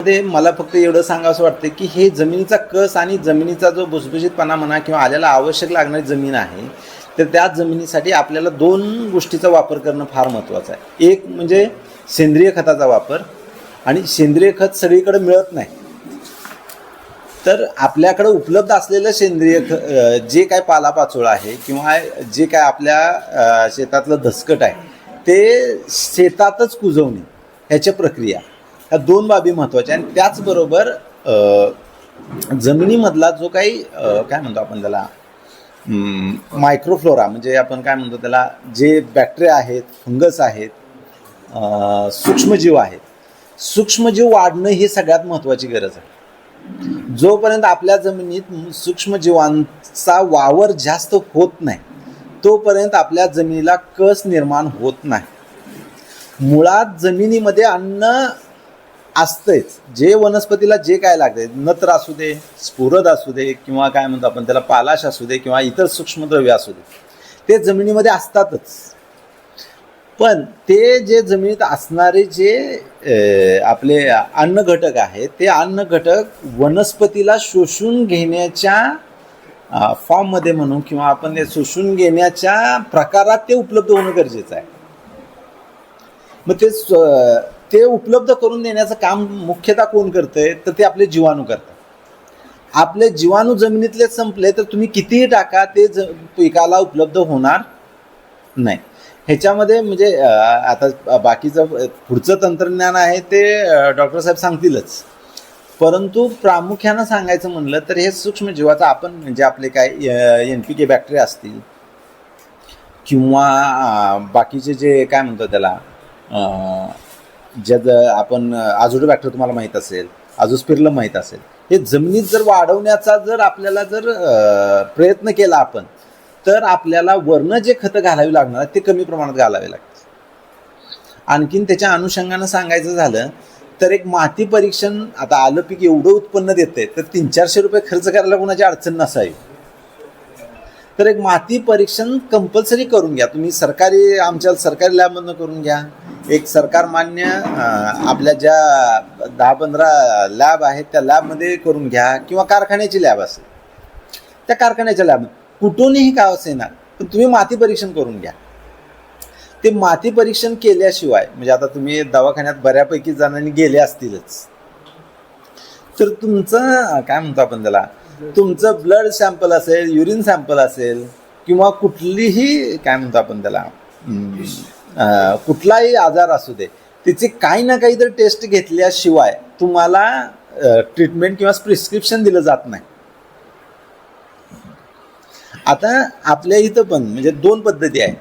मध्ये मला फक्त एवढं सांगावं वाटतं की हे जमिनीचा कस आणि जमिनीचा जो भुसभुशीतपणा म्हणा किंवा आल्याला आवश्यक लागणारी जमीन आहे तर त्या जमिनीसाठी आपल्याला दोन गोष्टीचा वापर करणं फार महत्त्वाचं आहे. एक म्हणजे सेंद्रिय खताचा वापर आणि सेंद्रिय खत सगळीकडे मिळत नाही. तर आपल्याकडे उपलब्ध असलेलं सेंद्रिय ख जे काय पालापाचोळा आहे किंवा जे काय आपल्या शेतातलं धसकट आहे ते शेतातच कुजवणे ह्याच्या प्रक्रिया. ह्या दोन बाबी महत्त्वाच्या आणि त्याचबरोबर जमिनीमधला जो काही काय म्हणतो आपण त्याला मायक्रोफ्लोरा म्हणजे आपण काय म्हणतो त्याला जे बॅक्टेरिया आहेत फंगस आहेत सूक्ष्मजीव आहेत. सूक्ष्मजीव वाढणं ही सगळ्यात महत्त्वाची गरज आहे. जोपर्यंत आपल्या जमिनीत सूक्ष्मजीवांचा वावर जास्त होत नाही तोपर्यंत आपल्या जमिनीला कस निर्माण होत नाही. मुळात जमिनीमध्ये अन्न असतेच जे वनस्पतीला जे काय लागते नत्र असू दे स्फुरद असू दे किंवा काय म्हणतो आपण त्याला पालाश असू दे किंवा इतर सूक्ष्मद्रव्य असू दे ते जमिनीमध्ये असतातच. पण ते जे जमिनीत असणारे जे आपले अन्न घटक आहेत ते अन्न घटक वनस्पतीला शोषून घेण्याच्या फॉर्ममध्ये म्हणू किंवा आपण ते शोषून घेण्याच्या प्रकारात ते उपलब्ध होणं गरजेचं आहे. मग ते ते उपलब्ध करून देण्याचं काम मुख्यतः कोण करतंय? तर ते आपले जीवाणू करतात. आपले जीवाणू जमिनीतले संपले तर तुम्ही कितीही टाका ते ज पिकाला उपलब्ध होणार नाही. ह्याच्यामध्ये म्हणजे आता बाकीचं पुढचं तंत्रज्ञान आहे ते डॉक्टर साहेब सांगतीलच. परंतु प्रामुख्यानं सांगायचं म्हणलं तर हे सूक्ष्मजीवाचं आपण म्हणजे आपले काय एन पी के बॅक्टेरिया असतील किंवा बाकीचे जे काय म्हणतो त्याला ज्या आपण आजोडो बॅक्टर तुम्हाला माहीत असेल आजोस्पिरलम माहीत असेल हे जमिनीत जर वाढवण्याचा जर आपल्याला जर प्रयत्न केला आपण तर आपल्याला वरनं जे खतं घालावी लागणार ते कमी प्रमाणात घालावे लागते आणखीन त्याच्या अनुषंगानं सांगायचं झालं तर एक माती परीक्षण आता आलं पीक एवढं उत्पन्न देते तर तीन चारशे रुपये खर्च करायला कोणाची अडचण नसावी. तर एक माती परीक्षण कंपल्सरी करून घ्या. तुम्ही सरकारी आमच्या सरकारी लॅबमधनं करून घ्या. एक सरकार मान्य आपल्या ज्या दहा पंधरा लॅब आहेत त्या लॅबमध्ये करून घ्या किंवा कारखान्याची लॅब असेल. त्या कारखान्याच्या लॅब कुठूनही का असेना पण तुम्ही माती परीक्षण करून घ्या. ते माती परीक्षण केल्याशिवाय म्हणजे आता तुम्ही दवाखान्यात बऱ्यापैकी जणांनी गेले असतीलच. तर तुमचं काय म्हणतो आपण त्याला? तुमचं ब्लड सॅम्पल असेल युरिन सॅम्पल असेल किंवा कुठलीही काय म्हणतो आपण त्याला? कुठलाही आजार असू दे तिची काही ना काही तर टेस्ट घेतल्याशिवाय तुम्हाला ट्रीटमेंट किंवा प्रिस्क्रिप्शन दिलं जात नाही. आता आपल्या इथं पण म्हणजे दोन पद्धती आहेत.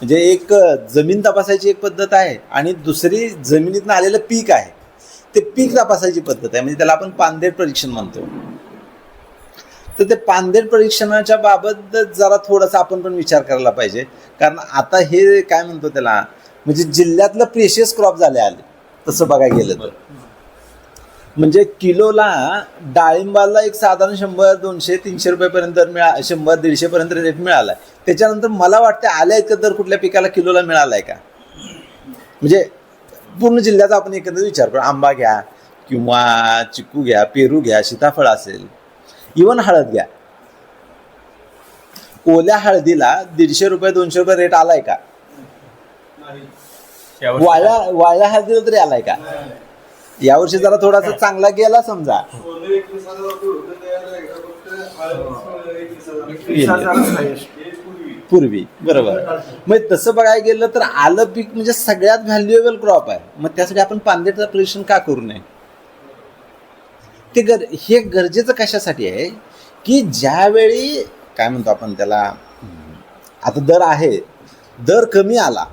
म्हणजे एक जमीन तपासायची एक पद्धत आहे आणि दुसरी जमिनीतनं आलेलं पीक आहे. ते पीक तपासायची पद्धत आहे म्हणजे त्याला आपण पानदेट परीक्षण म्हणतो. तर ते पानदेड परीक्षणाच्या बाबत जरा थोडासा आपण पण विचार करायला पाहिजे. कारण आता हे काय म्हणतो त्याला म्हणजे जिल्ह्यातलं प्रेशियस क्रॉप झाले आले. तसं बघायला गेलं तर. म्हणजे किलोला डाळिंबाला एक साधारण शंभर दोनशे तीनशे रुपयेपर्यंत मिळा शंभर दीडशेपर्यंत रेट मिळाला त्याच्यानंतर मला वाटतं आल्या इतकं दर कुठल्या पिकाला किलोला मिळाला आहे का? म्हणजे पूर्ण जिल्ह्याचा आपण एकंदर विचार करू. आंबा घ्या किंवा चिक्कू घ्या पेरू घ्या सीताफळ असेल इवन हळद घ्या. ओल्या हळदीला दीडशे रुपये दोनशे रुपये रेट आलाय का? वाळ्या वाळ्या हळदीला तरी आलाय का? यावर्षी जरा थोडासा चांगला गेला समजा. पूर्वी. बरोबर. मग तसं बघायला गेलं तर आलं पीक म्हणजे सगळ्यात व्हॅल्युएबल क्रॉप आहे. मग त्यासाठी आपण पांदेटचं परीक्षण का करू नये? ते गर हे गरजेचं कशासाठी आहे? की ज्यावेळी काय म्हणतो आपण त्याला आता दर आहे दर कमी आला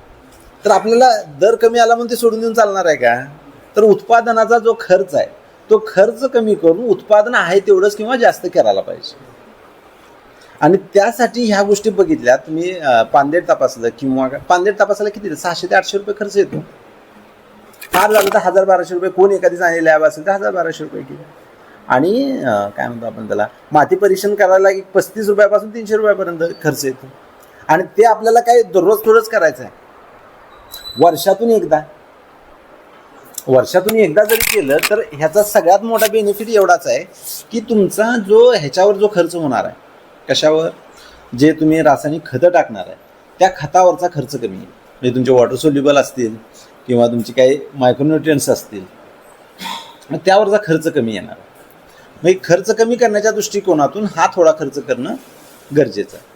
तर आपल्याला दर कमी आला म्हणून ते सोडून देऊन चालणार आहे का? तर उत्पादनाचा जो खर्च आहे तो खर्च कमी करून उत्पादन आहे तेवढंच किंवा जास्त करायला पाहिजे. आणि त्यासाठी ह्या गोष्टी बघितल्या तुम्ही पांदेड तपासलं किंवा पांदेड तपासायला किती सहाशे ते आठशे रुपये खर्च येतो. फार झालं तर हजार बाराशे रुपये कोण एखादी चांगली लॅब असेल तर हजार बाराशे रुपये किलो आणि काय म्हणतो आपण त्याला माती परीक्षण करायला एक पस्तीस रुपयापासून तीनशे रुपयापर्यंत खर्च येतो. आणि ते आपल्याला काय दररोज थोडंच करायचं आहे. वर्षातून एकदा. वर्षातून एकदा जरी केलं तर ह्याचा सगळ्यात मोठा बेनिफिट एवढाच आहे की तुमचा जो ह्याच्यावर जो खर्च होणार आहे कशावर? जे तुम्ही रासायनिक खतं टाकणार आहे त्या खतावरचा खर्च कमी येईल. म्हणजे तुमचे वॉटर सोल्युबल असतील किंवा तुमचे काही मायक्रोन्युट्रियन्स असतील मग त्यावरचा खर्च कमी येणार मग खर्च कमी करण्याच्या दृष्टिकोनातून हा थोडा खर्च करणं गरजेचं आहे.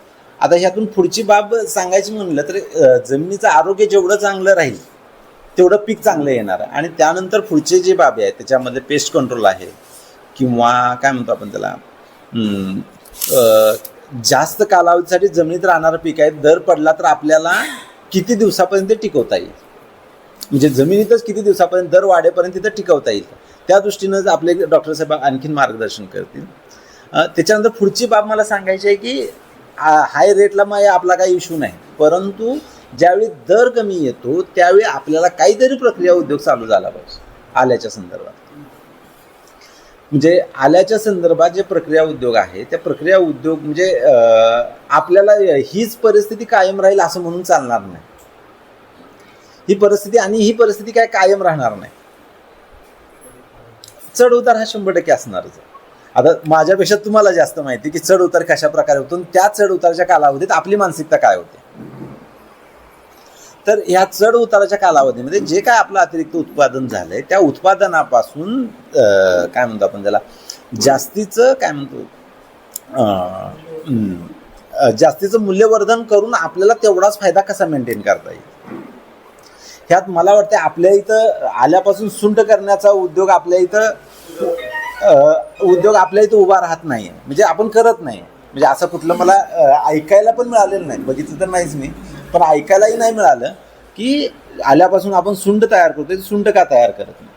आता ह्यातून पुढची बाब सांगायची म्हणलं तर जमिनीचं आरोग्य जेवढं चांगलं राहील तेवढं पीक चांगलं येणार आहे. आणि त्यानंतर पुढचे जे बाबी आहेत त्याच्यामध्ये पेस्ट कंट्रोल आहे किंवा काय म्हणतो आपण त्याला जास्त कालावधीसाठी जमिनीत राहणारं पीक आहे दर पडला तर आपल्याला किती दिवसापर्यंत टिकवता येईल? म्हणजे जमिनीतच किती दिवसापर्यंत दर वाढेपर्यंत तिथं टिकवता येईल. त्या दृष्टीनं आपले डॉक्टर साहेब आणखीन मार्गदर्शन करतील. त्याच्यानंतर पुढची बाब मला सांगायची आहे की हाय रेटला मग आपला काही इश्यू नाही. परंतु ज्यावेळी दर कमी येतो त्यावेळी आपल्याला काहीतरी प्रक्रिया उद्योग चालू झाला पाहिजे आल्याच्या संदर्भात. म्हणजे आल्याच्या संदर्भात जे प्रक्रिया उद्योग आहे त्या प्रक्रिया उद्योग म्हणजे आपल्याला हीच परिस्थिती कायम राहील असं म्हणून चालणार नाही. ही परिस्थिती आणि ही परिस्थिती काय कायम राहणार नाही. चढ उतार हा शंभर टक्के असणारच आता माझ्यापेक्षा तुम्हाला जास्त माहिती की चढ उतार कशा प्रकारे होतो आणि त्या चढ उताराच्या कालावधीत आपली मानसिकता काय होते. तर ह्या चढ उताराच्या कालावधीमध्ये जे काय आपलं अतिरिक्त उत्पादन झालंय त्या उत्पादनापासून काय म्हणतो आपण त्याला जास्तीचं काय म्हणतो जास्तीचं मूल्यवर्धन करून आपल्याला तेवढाच फायदा कसा मेंटेन करता येईल? ह्यात मला वाटतं आपल्या इथं आल्यापासून सुंट करण्याचा उद्योग आपल्या इथं उद्योग आपल्या इथं उभा राहत नाही. म्हणजे आपण करत नाही. म्हणजे असं कुठलं मला ऐकायला पण मिळालेलं नाही. बघितलं तर नाहीच मी. पण ऐकायलाही नाही मिळालं की आल्यापासून आपण सुंड तयार करतोय सुंड का तयार करत नाही?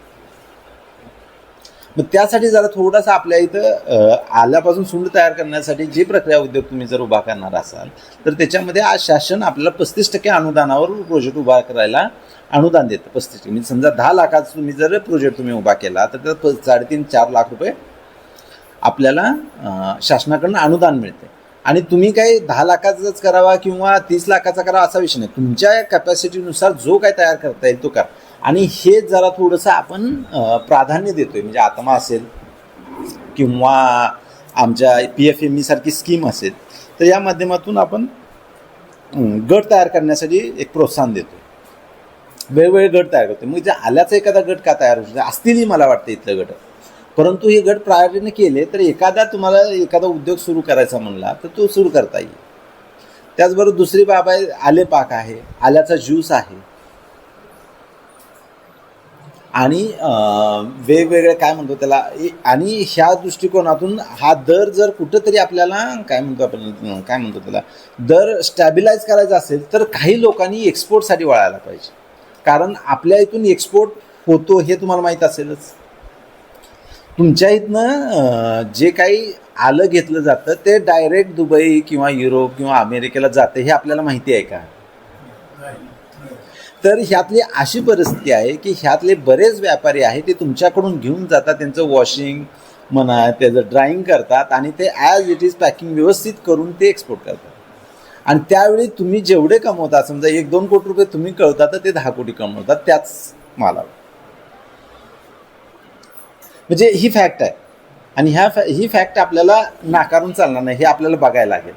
मग त्यासाठी जरा थोडासा आपल्या इथं आल्यापासून सुंड तयार करण्यासाठी जी प्रक्रिया उद्योग तुम्ही जर उभा करणार असाल तर त्याच्यामध्ये आज शासन आपल्याला पस्तीस टक्के अनुदानावर प्रोजेक्ट उभा करायला अनुदान देतं. पस्तीस टक्के. म्हणजे समजा दहा लाखाचा तुम्ही जर प्रोजेक्ट तुम्ही उभा केला तर त्यात प- साडेतीन चार लाख रुपये आपल्याला शासनाकडनं अनुदान मिळते. आणि तुम्ही काही दहा लाखाचाच करावा किंवा तीस लाखाचा करावा असा विषय नाही. तुमच्या कॅपॅसिटीनुसार जो काय तयार करता येईल तो करा. आणि हे जरा थोडंसं आपण प्राधान्य देतोय. म्हणजे आत्मा असेल किंवा आमच्या पी एफ एम ई सारखी स्कीम असेल तर या माध्यमातून आपण गट तयार करण्यासाठी एक प्रोत्साहन देतो वेगवेगळे गट तयार करतो मग जे म्हणजे आल्याचा एखादा गट का तयार होतो असतीलही मला वाटतं इथलं गट. परंतु हे गट प्रायोरिटीने केले तर एखादा तुम्हाला एखादा उद्योग सुरू करायचा म्हणला तर तो सुरू करता येईल. त्याचबरोबर दुसरी बाब आहे आले पाक आहे आल्याचा ज्यूस आहे. आणि वेगवेगळे काय म्हणतो त्याला ए- आणि ह्या दृष्टिकोनातून हा दर जर कुठंतरी आपल्याला काय म्हणतो आपण काय म्हणतो त्याला दर स्टॅबिलाईज करायचा असेल तर काही लोकांनी एक्सपोर्टसाठी वळायला पाहिजे. कारण आपल्या इथून एक्सपोर्ट होतो हे तुम्हाला माहीत असेलच. तुमच्या इथनं जे काही आलं घेतलं जातं ते डायरेक्ट दुबई किंवा युरोप किंवा अमेरिकेला जातं हे आपल्याला माहिती आहे का? तर ह्यातली अशी परिस्थिती आहे की ह्यातले बरेच व्यापारी आहेत ते तुमच्याकडून घेऊन जातात त्यांचं वॉशिंग म्हणा त्याचं ड्राईंग करतात आणि ते ॲज इट इज पॅकिंग व्यवस्थित करून ते एक्सपोर्ट करतात. आणि त्यावेळी तुम्ही जेवढे कमवता समजा एक दोन कोटी रुपये तुम्ही कळता तर ते दहा कोटी कमवतात त्याच मालावर. म्हणजे ही फॅक्ट आहे. आणि ह्या फॅ ही फॅक्ट आपल्याला नाकारून चालणार नाही हे आपल्याला बघायला लागेल.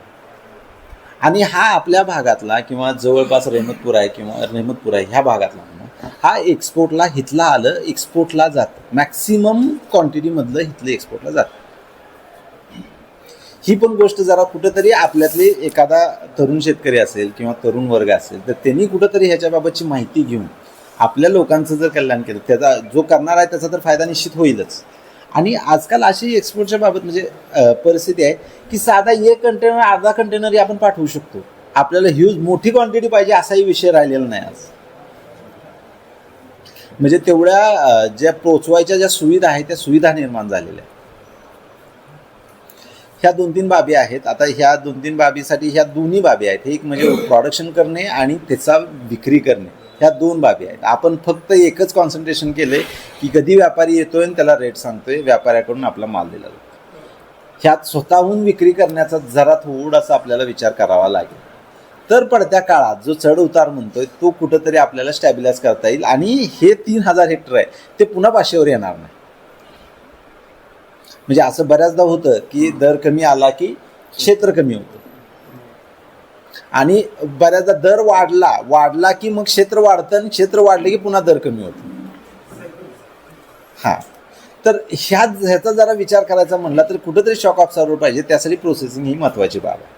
आणि हा आपल्या भागातला किंवा जवळपास रेहमतपूर आहे किंवा रेहमतपूर आहे ह्या भागातला म्हणा, हा एक्सपोर्टला हिथला आलं एक्सपोर्टला जातं. मॅक्सिमम क्वांटिटीमधलं हिथलं एक्सपोर्टला जातं. ही पण गोष्ट जरा कुठंतरी आपल्यातले एखादा तरुण शेतकरी असेल किंवा तरुण वर्ग असेल तर त्यांनी कुठंतरी ह्याच्याबाबतची माहिती घेऊन आपल्या लोकांचं जर कल्याण केलं त्याचा जो करणार आहे त्याचा तर फायदा निश्चित होईलच. आणि आजकाल अशी एक्सपोर्टच्या बाबत म्हणजे परिस्थिती आहे की साधा एक कंटेनर अर्धा कंटेनरही आपण पाठवू शकतो. आपल्याला ह्यूज मोठी क्वांटिटी पाहिजे असाही विषय राहिलेला नाही आज. म्हणजे तेवढ्या ज्या पोचवायच्या ज्या सुविधा आहेत त्या सुविधा निर्माण झालेल्या आहेत. ह्या दोन तीन बाबी आहेत. आता ह्या दोन तीन बाबीसाठी ह्या दोन्ही बाबी आहेत. एक म्हणजे प्रोडक्शन करणे आणि त्याचा विक्री करणे. ह्या दोन बाबी आहेत. आपण फक्त एकच कॉन्सन्ट्रेशन केले की कधी व्यापारी येतोय आणि त्याला रेट सांगतोय व्यापाऱ्याकडून आपला माल दिला जातो. ह्यात स्वतःहून विक्री करण्याचा जरा थोडासा आपल्याला विचार करावा लागेल. तर पडत्या काळात जो चढ उतार म्हणतोय तो कुठंतरी आपल्याला स्टॅबिलाइज करता येईल आणि हे तीन हजार हेक्टर आहे ते पुन्हा पाचशेवर येणार नाही. म्हणजे असं बऱ्याचदा होतं की दर कमी आला की क्षेत्र कमी होतं. आणि बऱ्याचदा दर वाढला वाढला की मग क्षेत्र वाढतं आणि क्षेत्र वाढलं की पुन्हा दर कमी होतो. हां. तर ह्या ह्याचा जरा विचार करायचा म्हणला तर कुठंतरी शॉक ऑब्झर्वर पाहिजे त्यासाठी प्रोसेसिंग ही महत्त्वाची बाब आहे.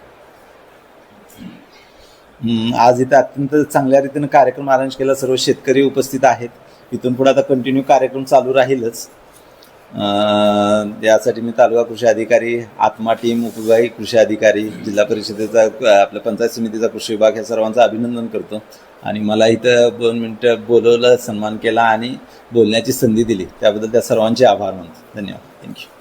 आज इथं अत्यंत चांगल्या रीतीनं कार्यक्रम अरेंज केला सर्व शेतकरी उपस्थित आहेत. इथून पुढे आता कंटिन्यू कार्यक्रम चालू राहीलच. यासाठी मी तालुका कृषी अधिकारी आत्मा टीम उपविभागीय कृषी अधिकारी जिल्हा परिषदेचा आपल्या पंचायत समितीचा कृषी विभाग या सर्वांचं अभिनंदन करतो. आणि मला इथं दोन मिनटं बोलवलं सन्मान केला आणि बोलण्याची संधी दिली. त्याबद्दल त्या सर्वांचे आभार मानतो. धन्यवाद. थँक्यू